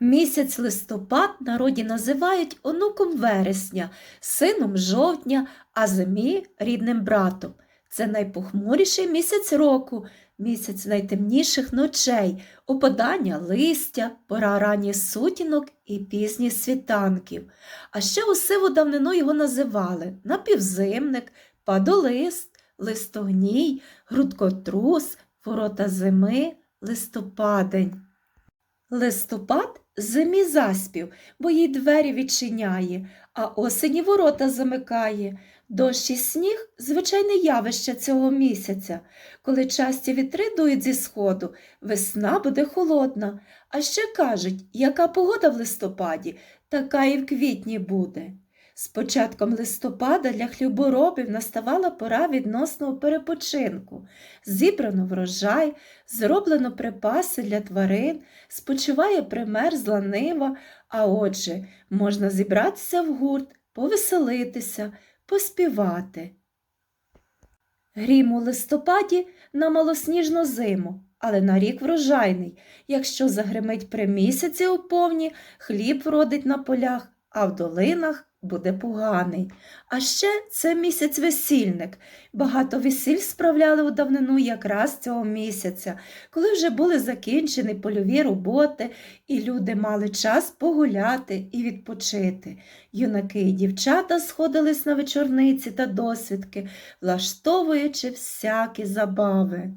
Місяць листопад народі називають онуком вересня, сином жовтня, а зимі рідним братом. Це найпохмуріший місяць року, місяць найтемніших ночей, опадання листя, пора ранніх сутінок і пізніх світанків. А ще у сиву давнину його називали напівзимник, падолист, листогній, грудкотрус, ворота зими, листопадень. Листопад зимі заспів, бо їй двері відчиняє, а осені ворота замикає. Дощ і сніг звичайне явище цього місяця. Коли часті вітри дують зі сходу, весна буде холодна. А ще кажуть, яка погода в листопаді, така і в квітні буде. З початком листопада для хліборобів наставала пора відносного перепочинку. Зібрано врожай, зроблено припаси для тварин, спочиває примерзла нива, а отже, можна зібратися в гурт, повеселитися, поспівати. Грім у листопаді на малосніжну зиму, але на рік врожайний. Якщо загримить при місяці у повні, хліб вродить на полях, а в долинах буде поганий. А ще це місяць весільник. Багато весіль справляли у давнину якраз цього місяця, коли вже були закінчені польові роботи, і люди мали час погуляти і відпочити. Юнаки і дівчата сходились на вечорниці та досвідки, влаштовуючи всякі забави.